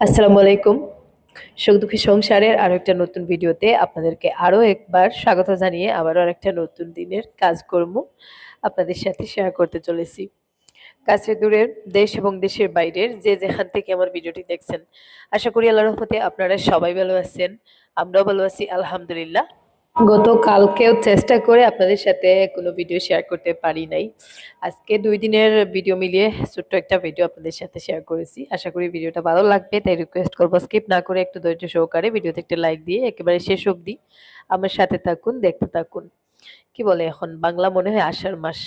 আসসালামু আলাইকুম। সুখ দুঃখী সংসারের আরও একটা নতুন ভিডিওতে আপনাদেরকে আরও একবার স্বাগত জানিয়ে আবারও আরেকটা নতুন দিনের কাজকর্ম আপনাদের সাথে শেয়ার করতে চলেছি। কাছে দূরের দেশ এবং দেশের বাইরের যে যেখান থেকে আমার ভিডিওটি দেখছেন, আশা করি আল্লাহ রহমতে আপনারা সবাই ভালো আছেন, আমরাও ভালো আছি, আলহামদুলিল্লাহ। গতকালকেও চেষ্টা করে আপনাদের সাথে কোনো ভিডিও শেয়ার করতে পারি নাই। আজকে দুই দিনের ভিডিও মিলিয়ে ছোট্ট একটা ভিডিও আপনাদের সাথে শেয়ার করেছি। আশা করি ভিডিওটা ভালো লাগবে, তাই রিকোয়েস্ট করব স্কিপ না করে একটু ধৈর্য সহকারে ভিডিওতে একটা লাইক দিয়ে একেবারে শেষ অবধি আমার সাথে থাকুন, দেখতে থাকুন। কি বলে এখন, বাংলা মনে হয় আষাঢ় মাস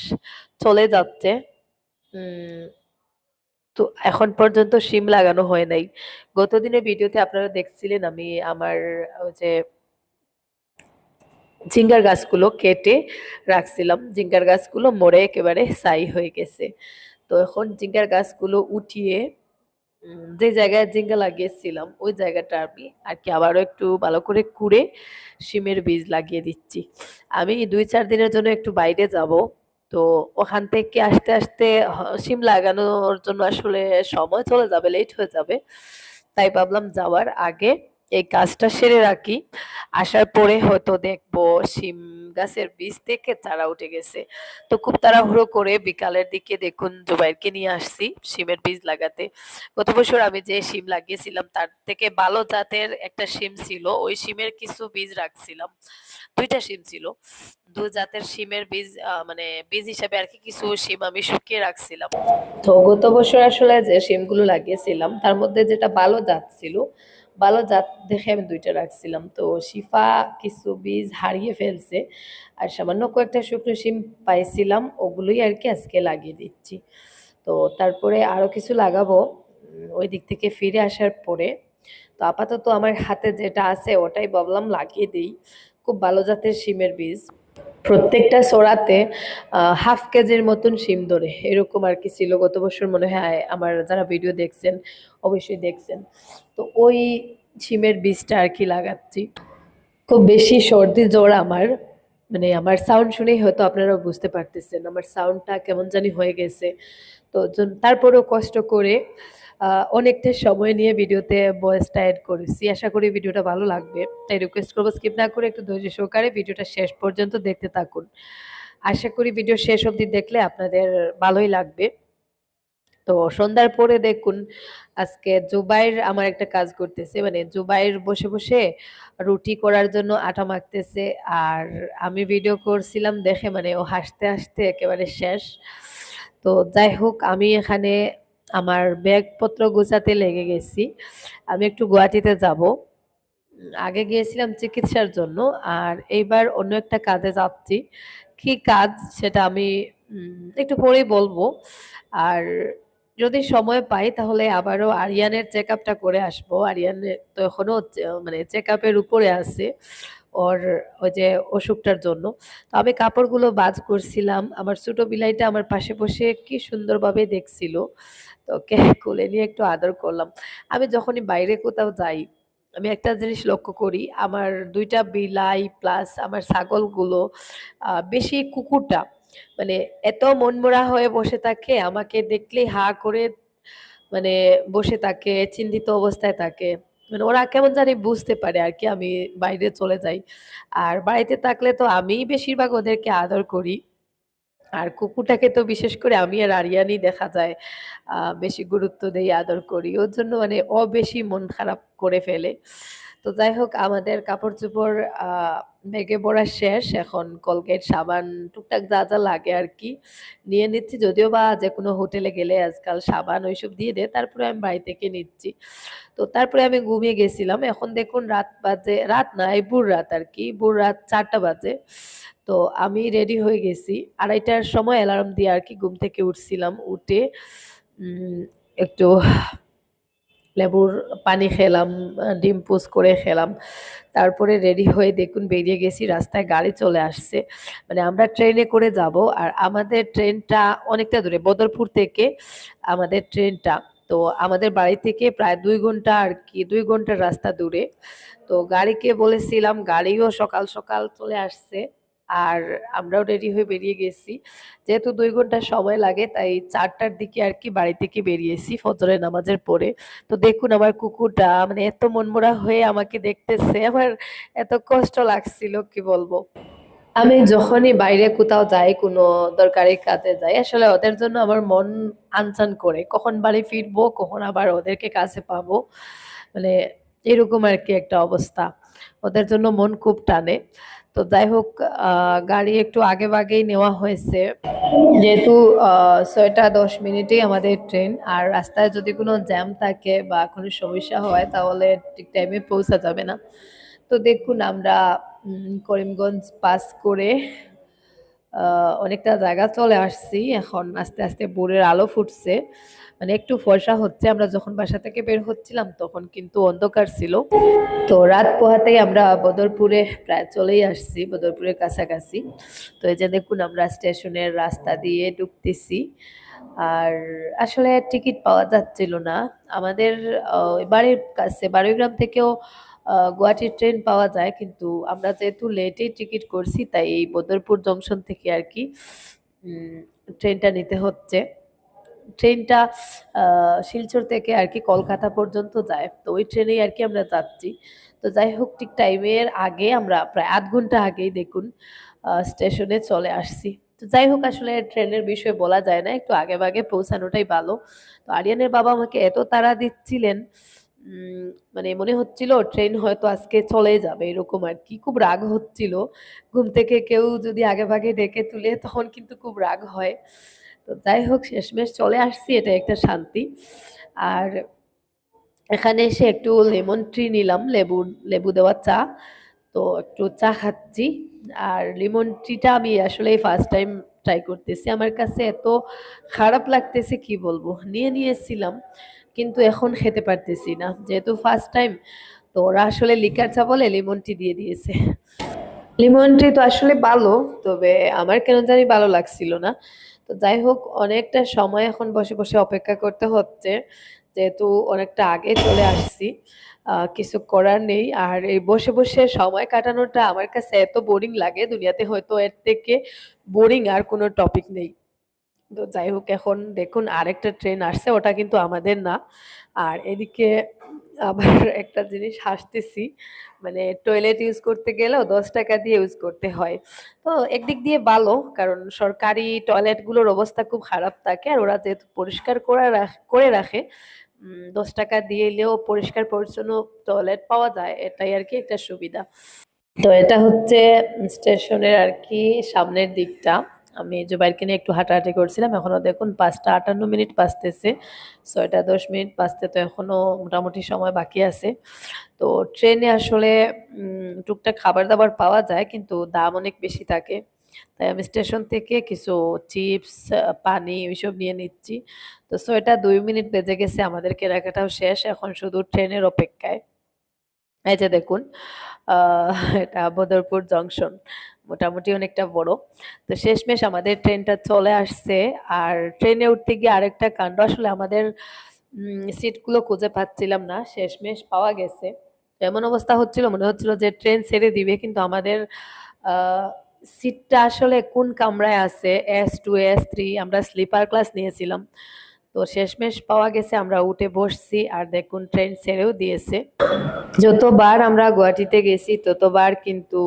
চলে যাচ্ছে। তো এখন পর্যন্ত সিম লাগানো হয় নাই। গত দিনের ভিডিওতে আপনারা দেখছিলেন আমি আমার যে ঝিঙ্গার গাছগুলো কেটে রাখছিলাম। ঝিঙ্গার গাছগুলো মরে একেবারে সাই হয়ে গেছে। তো এখন ঝিঙ্গার গাছগুলো উঠিয়ে যে জায়গায় ঝিঙ্গা লাগিয়েছিলাম, ওই জায়গাটা আমি আর কি আবারও একটু ভালো করে কুড়ে শিমের বীজ লাগিয়ে দিচ্ছি। আমি দুই চার দিনের জন্য একটু বাইরে যাব। তো ওখান থেকে আসতে আসতে শিম লাগানোর জন্য আসলে সময় চলে যাবে লেট হয়ে যাবে। তাই ভাবলাম যাওয়ার আগে এই কাজটা সেরে রাখি। আসার পরে হয়তো দেখব শিম গাছের বীজ থেকে চারা উঠে গেছে। তো খুব তাড়াহুড়ো করে বিকালের দিকে দেখুন জুবাইরকে নিয়ে আসছি শিমের বীজ লাগাতে। গত বছর আমি যে শিম লাগিয়েছিলাম তার থেকে ভালো জাতের একটা শিম ছিল। ওই শিমের কিছু বীজ রাখছিলাম। দুইটা শিম ছিল। দু জাতের শিমের বীজ মানে বীজ হিসাবে আর কি কিছু শিম আমি শুকিয়ে রাখছিলাম। তো গত বছর আসলে যে শিমগুলো লাগিয়েছিলাম, তার মধ্যে যেটা ভালো জাত ছিল ভালো জাত দেখে আমি দুইটা রাখছিলাম। তো শিফা কিছু বীজ হারিয়ে ফেলছে আর সামান্য কয়েকটা শুকনো শিম পাইছিলাম, ওগুলোই আর কি আজকে লাগিয়ে দিচ্ছি। তো তারপরে আরও কিছু লাগাবো ওই দিক থেকে ফিরে আসার পরে। তো আপাতত আমার হাতে যেটা আছে ওটাই ভাবলাম লাগিয়ে দিই। খুব ভালো জাতের শিমের বীজ। প্রত্যেকটা সোড়াতে হাফ কেজির মতন শিম ধরে। এরকম আর কি ছিল। গত বছর মনে হয় আমার যারা ভিডিও দেখছেন, অবশ্যই দেখছেন। তো ওই শিমের বীজটা আর কি লাগাচ্ছি। খুব বেশি সর্দি জ্বর আমার। মানে আমার সাউন্ড শুনেই হয়তো আপনারা বুঝতে পারতেছেন। আমার সাউন্ডটা কেমন জানি হয়ে গেছে। তো তারপরেও কষ্ট করে অনেকটা সময় নিয়ে ভিডিওতে ভয়েসটা অ্যাড করেছি। আশা করি ভিডিওটা ভালো লাগবে। তাই রিকোয়েস্ট করব স্কিপ না করে একটু ধৈর্য সহকারে ভিডিওটা শেষ পর্যন্ত দেখতে থাকুন। আশা করি ভিডিও শেষ অবধি দেখলে আপনাদের ভালোই লাগবে। তো সন্ধ্যার পরে দেখুন, আজকে জুবাইর আমার একটা কাজ করতেছে। মানে জুবাইর বসে বসে রুটি করার জন্য আটা মাখতেছে আর আমি ভিডিও করছিলাম দেখে মানে ও হাসতে হাসতে একেবারে শেষ। তো যাই হোক, আমি এখানে আমার ব্যাগপত্র গোছাতে লেগে গেছি। আমি একটু গুয়াহাটিতে যাব। আগে গিয়েছিলাম চিকিৎসার জন্য আর এইবার অন্য একটা কাজে যাচ্ছি। কি কাজ সেটা আমি একটু পরেই বলব। আর যদি সময় পাই তাহলে আবারও আরিয়ানের চেক করে আসব। আরিয়ানের তো এখনও মানে চেক আপের উপরে আছে। ওর ওই যে অসুখটার জন্য। তো আমি কাপড়গুলো বাজ করছিলাম। আমার ছোটো বিলাইটা আমার পাশে বসে কি সুন্দরভাবে দেখছিল। তো ওকে কোলে নিয়ে একটু আদর করলাম। আমি যখনই বাইরে কোথাও যাই, আমি একটা জিনিস লক্ষ্য করি, আমার দুইটা বিলাই প্লাস আমার ছাগলগুলো বেশি কুকুরটা মানে এত মনমরা হয়ে বসে থাকে, আমাকে দেখলেই হা করে মানে বসে থাকে, চিন্তিত অবস্থায় থাকে। মানে ওরা কেমন জানি বুঝতে পারে আর কি আমি বাইরে চলে যাই। আর বাড়িতে থাকলে তো আমি বেশিরভাগ ওদেরকে আদর করি। আর কুকুরটাকে তো বিশেষ করে আমি আর আরিয়ানি দেখা যায় বেশি গুরুত্ব দেই, আদর করি। ওর জন্য মানে ও বেশি মন খারাপ করে ফেলে। তো যাই হোক আমাদের কাপড় চোপড় ব্যাগে পড়া শেষ। এখন কলগেট সাবান, টুকটাক যা যা লাগে আর কি নিয়ে নিচ্ছি। যদিও বা যে কোনো হোটেলে গেলে আজকাল সাবান ওইসব দিয়ে দেয়, তারপরে আমি বাড়ি থেকে নিচ্ছি। তো তারপরে আমি ঘুমিয়ে গেছিলাম। এখন দেখুন, রাত বাজে, রাত না, এই ভোর রাত আর কি ভোর রাত চারটা বাজে। তো আমি রেডি হয়ে গেছি। আড়াইটার সময় অ্যালার্ম দিয়ে আর কি ঘুম থেকে উঠছিলাম। উঠে একটু লেবুর পানি খেলাম, ডিম পোস্ট করে খেলাম। তারপরে রেডি হয়ে দেখুন বেরিয়ে গেছি, রাস্তায় গাড়ি চলে আসছে। মানে আমরা ট্রেনে করে যাব আর আমাদের ট্রেনটা অনেকটা দূরে, বদরপুর থেকে আমাদের ট্রেনটা। তো আমাদের বাড়ি থেকে প্রায় দুই ঘণ্টা আর কি, দুই ঘণ্টার রাস্তা দূরে। তো গাড়িকে বলেছিলাম, গাড়িও সকাল সকাল চলে আসছে। আর আমরাও রেডি হয়ে বেরিয়ে গেছি। যেহেতু দুই ঘণ্টা সময় লাগে, তাই চারটার দিকে আর কি বাড়ি থেকে বেরিয়েছি ফজরের নামাজের পরে। তো দেখুন আমার কুকুরটা মানে এত মনমোড়া হয়ে আমাকে দেখতেছে, আমার এত কষ্ট লাগছিল, কি বলব। আমি যখনই বাইরে কোথাও যাই, কোনো দরকারি কাজে যাই, আসলে ওদের জন্য আমার মন আনচান করে, কখন বাড়ি ফিরবো, কখন আবার ওদেরকে কাছে পাবো। মানে এরকম আর কি একটা অবস্থা। ওদের জন্য মন খুব টানে। তো যাই হোক গাড়ি একটু আগে বাগেই নেওয়া হয়েছে। যেহেতু ছয়টা দশ মিনিটেই আমাদের ট্রেন, আর রাস্তায় যদি কোনো জ্যাম থাকে বা কোনো সমস্যা হয়, তাহলে ঠিক টাইমে পৌঁছা যাবে না। তো দেখুন আমরা করিমগঞ্জ পাস করে অনেকটা জায়গা চলে আসছি। এখন আস্তে আস্তে ভোরের আলো ফুটছে। মানে একটু ফর্সা হচ্ছে। আমরা যখন বাসা থেকে বের হচ্ছিলাম, তখন কিন্তু অন্ধকার ছিল। তো রাত পোহাতেই আমরা বদরপুরে প্রায় চলেই আসছি, বদরপুরের কাছাকাছি। তো এই যে দেখুন, আমরা স্টেশনের রাস্তা দিয়ে ঢুকতেছি। আর আসলে টিকিট পাওয়া যাচ্ছিল না। আমাদের বাড়ির কাছে বাড়িগ্রাম থেকেও গুয়াহাটির ট্রেন পাওয়া যায়, কিন্তু আমরা যেহেতু লেটেই টিকিট করছি, তাই এই বদরপুর জংশন থেকে আর কি ট্রেনটা নিতে হচ্ছে। ট্রেনটা শিলচর থেকে আর কি কলকাতা পর্যন্ত যায়, তো ওই ট্রেনেই আর কি আমরা যাচ্ছি। তো যাই হোক, ঠিক টাইমের আগে আমরা প্রায় আধ ঘণ্টা আগেই দেখুন স্টেশনে চলে আসছি। তো যাই হোক, আসলে ট্রেনের বিষয়ে বলা যায় না, একটু আগে ভাগে পৌঁছানোটাই ভালো। তো আরিয়ানের বাবা আমাকে এত তাড়া দিচ্ছিলেন মানে মনে হচ্ছিল ট্রেন হয়তো আজকে চলে যাবে, এরকম আর কি। খুব রাগ হচ্ছিল। ঘুম থেকে কেউ যদি আগে ভাগে ডেকে তুলে, তখন কিন্তু খুব রাগ হয়। তো যাই হোক, শেষমেশ চলে আসছি এটা একটা শান্তি। আর এখানে এসে একটু লেমন ট্রি নিলাম, লেবু লেবু দেওয়া চা। তো একটু চা খাচ্ছি। আর লেমন ট্রিটা আমি আসলে ফার্স্ট টাইম ট্রাই করতেছি। আমার কাছে এত খারাপ লাগতেছে, কি বলব? নিয়ে নিয়েছিলাম। কিন্তু এখন খেতে পারতেছি না। যেহেতু ফার্স্ট টাইম তো ওরা আসলে লিকার চা বলে লেমন টি দিয়ে দিয়েছে। লেমন টি তো আসলে ভালো, তবে আমার কেন জানি ভালো লাগছিল না। তো যাই হোক, অনেকটা সময় এখন বসে বসে অপেক্ষা করতে হচ্ছে। যেহেতু অনেকটা আগে চলে আসছি কিছু করার নেই। আর এই বসে বসে সময় কাটানোটা আমার কাছে এত বোরিং লাগে। দুনিয়াতে হয়তো এর থেকে বোরিং আর কোনো টপিক নেই। তো যাই হোক, এখন দেখুন আরেকটা ট্রেন আসছে, ওটা কিন্তু আমাদের না। আর এদিকে আবার একটা জিনিস হাসতেছি মানে টয়লেট ইউজ করতে গেলেও দশ টাকা দিয়ে ইউজ করতে হয়। তো একদিক দিয়ে ভালো, কারণ সরকারি টয়লেটগুলোর অবস্থা খুব খারাপ থাকে, আর ওরা যেহেতু পরিষ্কার করে করে রাখে দশ টাকা দিয়ে এলেও পরিষ্কার পরিচ্ছন্ন টয়লেট পাওয়া যায়, এটাই আর কি একটা সুবিধা। তো এটা হচ্ছে স্টেশনের আর কি সামনের দিকটা। আমি জুবাইরকে নিয়ে একটু হাঁটাহাঁটি করছিলাম এখনও দেখুন পাঁচটা আটান্ন মিনিট বাজতেছে, ছয়টা দশ মিনিট বাজতে তো এখনও মোটামুটি সময় বাকি আছে। তো ট্রেনে আসলে টুকটাক খাবার দাবার পাওয়া যায় কিন্তু দাম অনেক বেশি থাকে। তাই আমি স্টেশন থেকে কিছু চিপস, পানি ওইসব নিয়ে নিচ্ছি। তো ছয়টা দুই মিনিট বেজে গেছে, আমাদের কেনাকাটাও শেষ, এখন শুধু ট্রেনের অপেক্ষায়। এই যে দেখুন এটা বদরপুর জংশন। মোটামুটি অনেকটা বড়। তো শেষমেশ আমাদের ট্রেনটা চলে আসছে আর ট্রেনে উঠতে গিয়ে আরেকটা কাণ্ড। আসলে আমাদের সিটগুলো খুঁজে পাচ্ছিলাম না। শেষমেশ পাওয়া গেছে। এমন অবস্থা হচ্ছিল, মনে হচ্ছিল যে ট্রেন ছেড়ে দিবে, কিন্তু আমাদের সিটটা আসলে কোন কামরায় আছে? এস টু, এস থ্রি আমরা স্লিপার ক্লাস নিয়েছিলাম। তো শেষমেশ পাওয়া গেছে, আমরা উঠে বসছি আর দেখুন ট্রেন ছেড়েও দিয়েছে। যতবার আমরা গুয়াহাটিতে গেছি, ততবার কিন্তু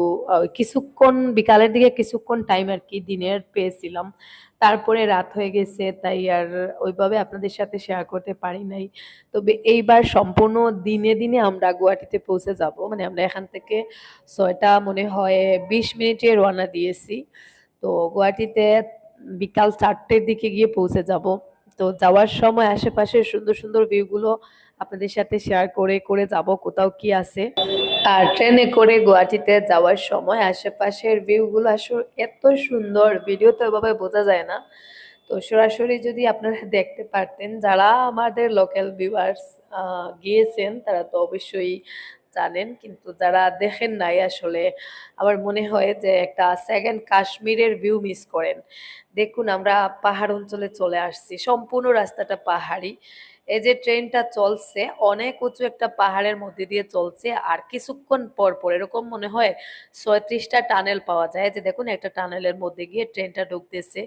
কিছুক্ষণ, বিকালের দিকে কিছুক্ষণ টাইম আর কি দিনের পেয়েছিলাম। তারপরে রাত হয়ে গেছে, তাই আর ওইভাবে আপনাদের সাথে শেয়ার করতে পারি নাই। তবে এইবার সম্পূর্ণ দিনে দিনে আমরা গুয়াহাটিতে পৌঁছে যাব। মানে আমরা এখান থেকে ছয়টা মনে হয় বিশ মিনিটে রওনা দিয়েছি। তো গুয়াহাটিতে বিকাল চারটের দিকে গিয়ে পৌঁছে যাব। তো যাওয়ার সময় আশেপাশের সুন্দর সুন্দর ভিউগুলো আপনাদের সাথে শেয়ার করে করে যাব কোথাও কি আছে। আর ট্রেনে করে গুয়াহাটিতে যাওয়ার সময় আশেপাশের ভিউগুলো আসলে এত সুন্দর ভিডিওতে ওভাবে বোঝা যায় না। তো সরাসরি যদি আপনারা দেখতে পারতেন, যারা আমাদের লোকাল ভিউয়ার্স গিয়েছেন, তারা তো অবশ্যই জানেন, কিন্তু যারা দেখেন নাই আসলে, আমার মনে হয় যে একটা সেকেন্ড কাশ্মীরের ভিউ মিস করেন। দেখুন আমরা পাহাড় অঞ্চলে চলে আসছি, সম্পূর্ণ রাস্তাটা পাহাড়ি। এই যে ট্রেনটা চলছে, অনেক উঁচু একটা পাহাড়ের মধ্যে দিয়ে চলছে, আর কিছুক্ষণ পর পর এরকম মনে হয় ছয়ত্রিশটা টানেল পাওয়া যায়। যে দেখুন, একটা টানেলের মধ্যে গিয়ে ট্রেনটা ঢুকতেছে।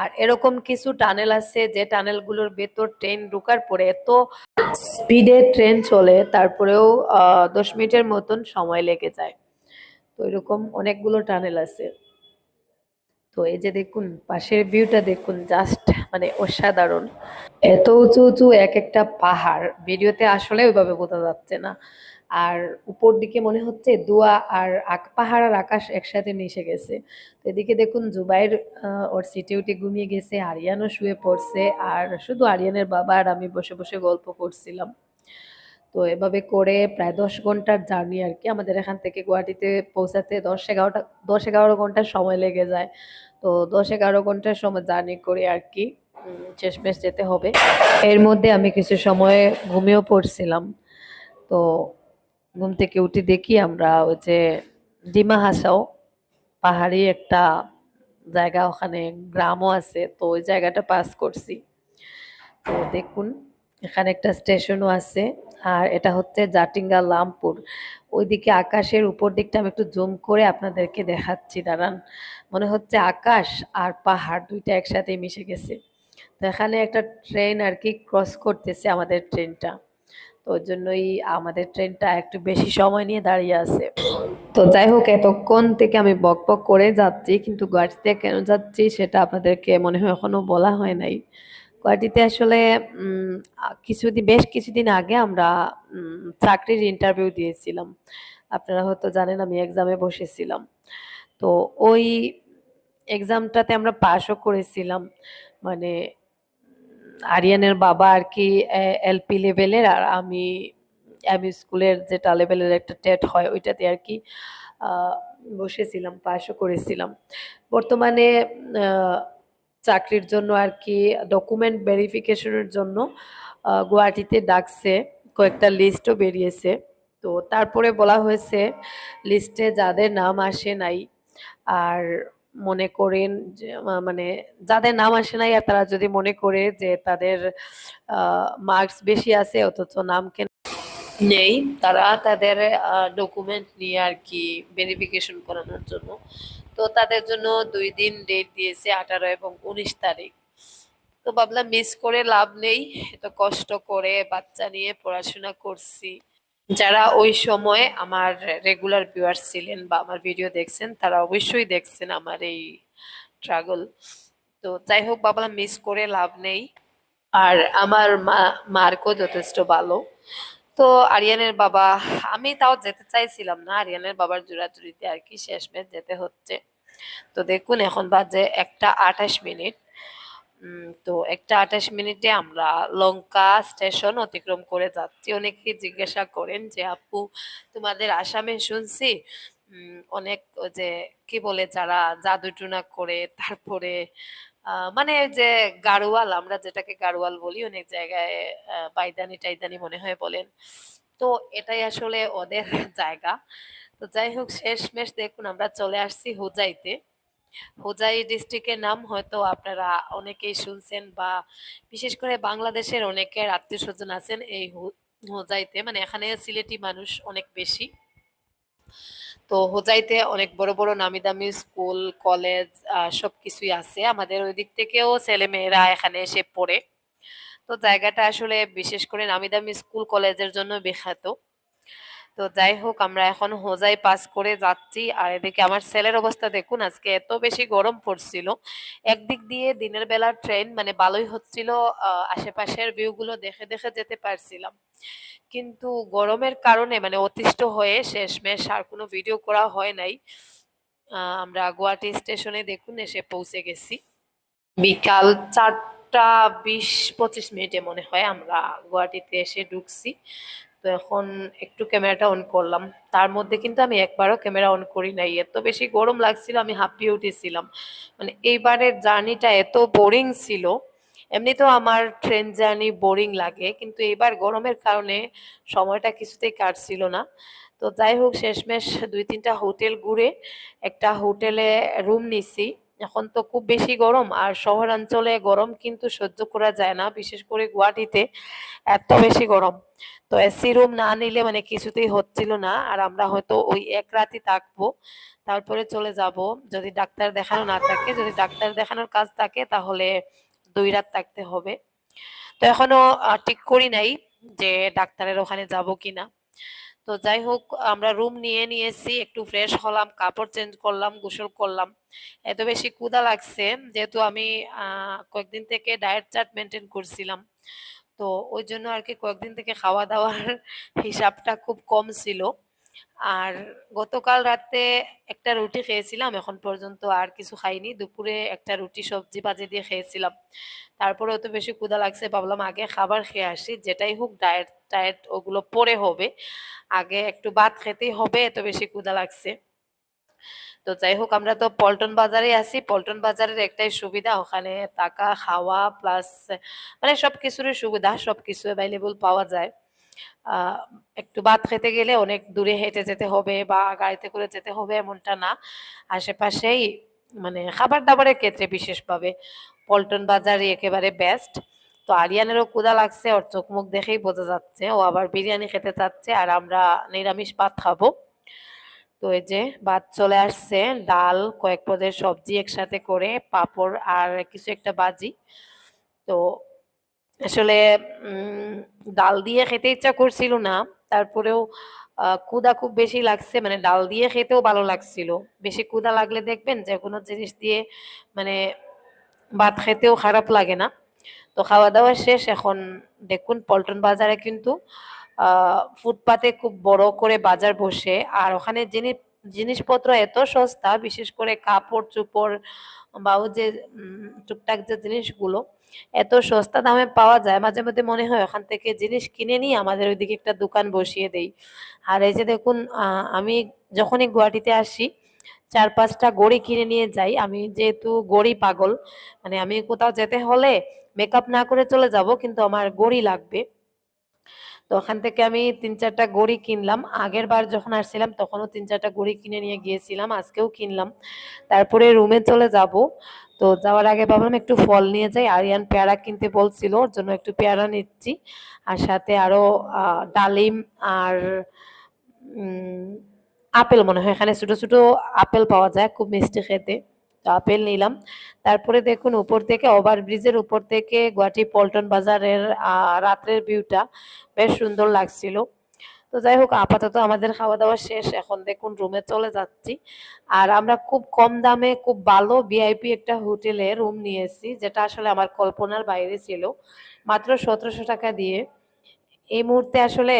আর এরকম কিছু টানেল আছে, যে টানেলগুলোর ভেতর ট্রেন ঢোকার পরে এত স্পিডে ট্রেন চলে, তারপরেও দশ মিনিটের মতন সময় লেগে যায়। তো এরকম অনেকগুলো টানেল আছে। তো এই যে দেখুন, পাশের ভিউটা দেখুন, জাস্ট মানে অসাধারণ। এত উঁচু উঁচু এক একটা পাহাড়, ভিডিওতে আসলে ওইভাবে বোঝা যাচ্ছে না। আর উপর দিকে মনে হচ্ছে দোয়া আর আক- পাহাড় আর আকাশ একসাথে মিশে গেছে। তো এদিকে দেখুন জুবাইর ওর সিটে উঠে ঘুমিয়ে গেছে, আরিয়ানও শুয়ে পড়ছে, আর শুধু আরিয়ানের বাবা আর আমি বসে বসে গল্প করছিলাম। তো এভাবে করে প্রায় দশ ঘণ্টার জার্নি আর কি আমাদের এখান থেকে গুয়াহাটিতে পৌঁছাতে দশ এগারোটা, দশ এগারো ঘণ্টা সময় লেগে যায়। তো দশ এগারো ঘণ্টার সময় জার্নি করে আর কি। শেষমেশ যেতে হবে। এর মধ্যে আমি কিছু সময় ঘুমিয়েও পড়ছিলাম। তো ঘুম থেকে উঠে দেখি আমরা ওই যে ডিমা হাসাও পাহাড়ি একটা জায়গা, ওখানে গ্রামও আছে, তো ওই জায়গাটা পাস করছি। তো দেখুন, এখানে একটা স্টেশনও আছে, আর এটা হচ্ছে জাটিঙ্গা লামপুর। ওইদিকে আকাশের উপর দিকটা আমি একটু জুম করে আপনাদেরকে দেখাচ্ছি, দাঁড়ান। মনে হচ্ছে আকাশ আর পাহাড় দুইটা একসাথে মিশে গেছে। এখানে একটা ট্রেন আর কি ক্রস করতেছে আমাদের ট্রেনটা তো ওই জন্যই আমাদের ট্রেনটা একটু বেশি সময় নিয়ে দাঁড়িয়ে আছে। তো যাই হোক, এতক্ষণ থেকে আমি বক বক করে যাচ্ছি, কিন্তু গুয়াহাটিতে কেন যাচ্ছি সেটা আপনাদেরকে মনে হয় এখনও বলা হয় নাই। গুয়াহাটিতে আসলে কিছুদিন বেশ কিছুদিন আগে আমরা চাকরির ইন্টারভিউ দিয়েছিলাম। আপনারা হয়তো জানেন আমি এক্সামে বসেছিলাম। তো ওই এক্সামটাতে আমরা পাশও করেছিলাম। মানে আরিয়ানের বাবা আর কি এলপি লেভেলের, আর আমি এমই স্কুলের যেটা লেভেলের একটা টেট হয়, ওইটাতে আর কি বসেছিলাম, পাশও করেছিলাম। বর্তমানে চাকরির জন্য আর কি ডকুমেন্ট ভেরিফিকেশনের জন্য গুয়াহাটিতে ডাকছে, কয়েকটা লিস্টও বেরিয়েছে। তো তারপরে বলা হয়েছে লিস্টে যাদের নাম আসে নাই, আর মনে করেন মানে যাদের নাম আসে নাই আর তারা যদি মনে করে যে তাদের মার্কস বেশি আছে অথচ নাম কেন নেই, তারা তাদের ডকুমেন্ট নিয়ে আর কি ভেরিফিকেশন করানোর জন্য। তো তাদের জন্য দুই দিন ডেট দিয়েছে আঠারো এবং উনিশ তারিখ। তো ভাবলাম মিস করে লাভ নেই, এত কষ্ট করে বাচ্চা নিয়ে পড়াশোনা করছি। যারা ওই সময় আমার রেগুলার ভিউয়ার্স ছিলেন বা আমার ভিডিও দেখছেন, তারা অবশ্যই দেখছেন আমার এই ট্রাগল তো যাই হোক বাবা মিস করে লাভ নেই। আর আমার মা মার্কও যথেষ্ট ভালো। তো আরিয়ানের বাবা, আমি তাও যেতে চাইছিলাম না। আরিয়ানের বাবার জোরাজুরিতে আর কি শেষমেশ যেতে হচ্ছে। তো দেখুন, এখন বাজে একটা আঠাশ মিনিট। তো একটা আঠাশ মিনিটে আমরা লঙ্কা স্টেশন অতিক্রম করে যাচ্ছি। অনেকে জিজ্ঞাসা করেন যে, আপু, তোমাদের আসামে শুনছি অনেক যে, কি বলে যারা জাদু টুনা করে, তারপরে মানে যে গাড়োয়াল, আমরা যেটাকে গাড়োয়াল বলি, অনেক জায়গায় বাইদানি টাইদানি মনে হয় বলেন। তো এটাই আসলে ওদের জায়গা। তো যাই হোক, শেষমেশ দেখুন, আমরা চলে আসছি হোজাইতে। হোজাই ডিস্ট্রিক্টের নাম হয়তো আপনারা অনেকেই শুনছেন বা বিশেষ করে বাংলাদেশের অনেকের আত্মীয় স্বজন আছেন এই হোজাইতে। মানে এখানে সিলেটি মানুষ অনেক বেশি। তো হোজাইতে অনেক বড় বড় নামি দামি স্কুল, কলেজ সব কিছুই আছে। আমাদের ওই দিক থেকেও ছেলে মেয়েরা এখানে এসে পড়ে। তো জায়গাটা আসলে বিশেষ করে নামি দামি স্কুল, কলেজের জন্য বিখ্যাত। তো যাই হোক, আমরা এখন হোজাই পাস করে যাচ্ছি। আর এদিকে আমার ছেলের অবস্থা দেখুন, আজকে এত বেশি গরম পড়ছিল। একদিক দিয়ে দিনের বেলা ট্রেন মানে ভালোই হচ্ছিল আশেপাশের ভিউ গুলো দেখে দেখে যেতে পারছিলাম। কিন্তু গরমের কারণে মানে অতিষ্ঠ হয়ে শেষমেশ আর কোনো ভিডিও করা হয় নাই। আমরা গুয়াহাটি স্টেশনে দেখুন, এসে পৌঁছে গেছি। বিকাল চারটা বিশ পঁচিশ মিনিটে মনে হয় আমরা গুয়াহাটিতে এসে ঢুকছি। তো এখন একটু ক্যামেরাটা অন করলাম। তার মধ্যে কিন্তু আমি একবারও ক্যামেরা অন করি নাই। এত বেশি গরম লাগছিল, আমি হাঁপিয়ে উঠেছিলাম। মানে এইবারের জার্নিটা এত বোরিং ছিল। এমনিতেও আমার ট্রেন জার্নি বোরিং লাগে, কিন্তু এবার গরমের কারণে সময়টা কিছুতেই কাটছিল না। তো যাই হোক, শেষমেশ দুই তিনটা হোটেল ঘুরে একটা হোটেলে রুম নিছি। এখন তো খুব বেশি গরম আর শহরাঞ্চলে গরম কিন্তু সহ্য করা যায় না, বিশেষ করে গুয়াহাটিতে এত বেশি গরম। তো এসি রুম না নিলে মানে কিছুতেই হচ্ছিল না আর আমরা হয়তো ওই এক রাতই থাকব। তারপরে চলে যাব। যদি ডাক্তার দেখানো না থাকে, যদি ডাক্তার দেখানোর কাজ থাকে তাহলে দুই রাত থাকতে হবে। তো এখনও ঠিক করি নাই যে ডাক্তারের ওখানে যাব কিনা। তো যাই হোক, আমরা রুম নিয়ে নিয়েছি, একটু ফ্রেশ হলাম, কাপড় চেঞ্জ করলাম, গোসল করলাম। এত বেশি কুদা লাগছে, যেহেতু আমি কয়েকদিন থেকে ডায়েট চার্ট মেনটেন করছিলাম। তো ওই জন্য আর কি কয়েকদিন থেকে খাওয়া দাওয়ার হিসাবটা খুব কম ছিল। আর গতকাল রাতে একটা রুটি খেয়েছিলাম, এখন পর্যন্ত আর কিছু খাইনি। দুপুরে একটা রুটি সবজি ভাজি দিয়ে খেয়েছিলাম। তারপরে অত বেশি ক্ষুধা লাগছে, ভাবলাম আগে খাবার খেয়ে আসি, যেটাই হোক ডায়েট টায়েট ওগুলো পরে হবে। আগে একটু ভাত খেতেই হবে, এত বেশি ক্ষুধা লাগছে। তো যাই হোক, আমরা তো পল্টন বাজারে আছি। পল্টন বাজারের একটাই সুবিধা, ওখানে টাকা খাওয়া প্লাস মানে সব কিছুরই সুবিধা সব কিছু অ্যাভেলেবল পাওয়া যায়। একটু ভাত খেতে গেলে অনেক দূরে হেঁটে যেতে হবে বা গাড়িতে করে যেতে হবে এমনটা না। আশেপাশেই মানে খাবার দাবারের ক্ষেত্রে বিশেষভাবে পল্টন বাজারই একেবারে বেস্ট তো আরিয়ানেরও ক্ষুধা লাগছে, ওর চোখ মুখ দেখেই বোঝা যাচ্ছে। ও আবার বিরিয়ানি খেতে চাচ্ছে আর আমরা নিরামিষ ভাত খাব। তো এই যে ভাত চলে আসছে, ডাল, কয়েক পদের সবজি একসাথে করে, পাঁপড় আর কিছু একটা বাজি তো আসলে ডাল দিয়ে খেতে ইচ্ছা করছিল না। তারপরেও কুদা খুব বেশি লাগছে মানে ডাল দিয়ে খেতেও ভালো লাগছিল। বেশি কুদা লাগলে দেখবেন যে কোনো জিনিস দিয়ে মানে ভাত খেতেও খারাপ লাগে না। তো খাওয়া দাওয়া শেষ, এখন দেখুন পল্টন বাজারে কিন্তু ফুটপাতে খুব বড় করে বাজার বসে। আর ওখানে যিনি জিনিসপত্র এত সস্তা, বিশেষ করে কাপড় চোপড় বা যে টুকটাক যে জিনিসগুলো এত সস্তা দামে পাওয়া যায়। মাঝে মধ্যে মনে হয় ওখান থেকে জিনিস কিনে নিয়ে আমাদের ওইদিকে একটা দোকান বসিয়ে দেই। আর এই যে দেখুন আমি যখনই গুয়াহাটিতে আসি, চার পাঁচটা গড়ি কিনে নিয়ে যাই। আমি যেহেতু গড়ি পাগল মানে আমি কোথাও যেতে হলে মেকআপ না করে চলে যাব, কিন্তু আমার গড়ি লাগবে। তো ওখান থেকে আমি তিন চারটা গড়ি কিনলাম। আগের বার যখন আসছিলাম, তখনও তিন চারটা গড়ি কিনে নিয়ে গিয়েছিলাম, আজকেও কিনলাম। তারপরে রুমে চলে যাব। তো যাওয়ার আগে ভাবলাম একটু ফল নিয়ে যাই। আরিয়ান পেয়ারা কিনতে বলছিল, ওর জন্য একটু পেয়ারা নিচ্ছি। আর সাথে আরও ডালিম আর আপেল মনে হয়, এখানে ছোট ছোট আপেল পাওয়া যায়, খুব মিষ্টি খেতে। তো আপেল নিলাম। তারপরে দেখুন, উপর থেকে ওভার ব্রিজের উপর থেকে গুয়াহাটি পল্টন বাজারের রাত্রের ভিউটা বেশ সুন্দর লাগছিল। তো যাই হোক, আপাতত আমাদের খাওয়া দাওয়া শেষ। এখন দেখুন রুমে চলে যাচ্ছি। আর আমরা খুব কম দামে, খুব ভালো ভিআইপি একটা হোটেলে রুম নিয়েছি যেটা আসলে আমার কল্পনার বাইরে ছিল। মাত্র সতেরোশো টাকা দিয়ে। এই মুহূর্তে আসলে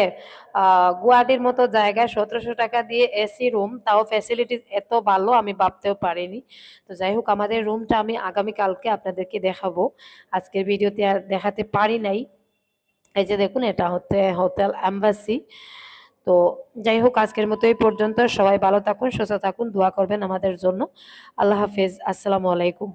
গুয়াহাটির মতো জায়গায় সতেরোশো টাকা দিয়ে এসি রুম তাও ফ্যাসিলিটিস এত ভালো আমি ভাবতেও পারিনি। তো যাই হোক, আমাদের রুমটা আমি আগামী কালকে আপনাদেরকে দেখাবো। আজকের ভিডিওতে আর দেখাতে পারি নাই। এই যে দেখুন, এটা হচ্ছে হোটেল অ্যাম্বাসি তো যাই হোক, আজকের মতো এই পর্যন্ত। সবাই ভালো থাকুন, সুস্থ থাকুন, দোয়া করবেন আমাদের জন্য। আল্লাহ হাফিজ। আসসালামু আলাইকুম।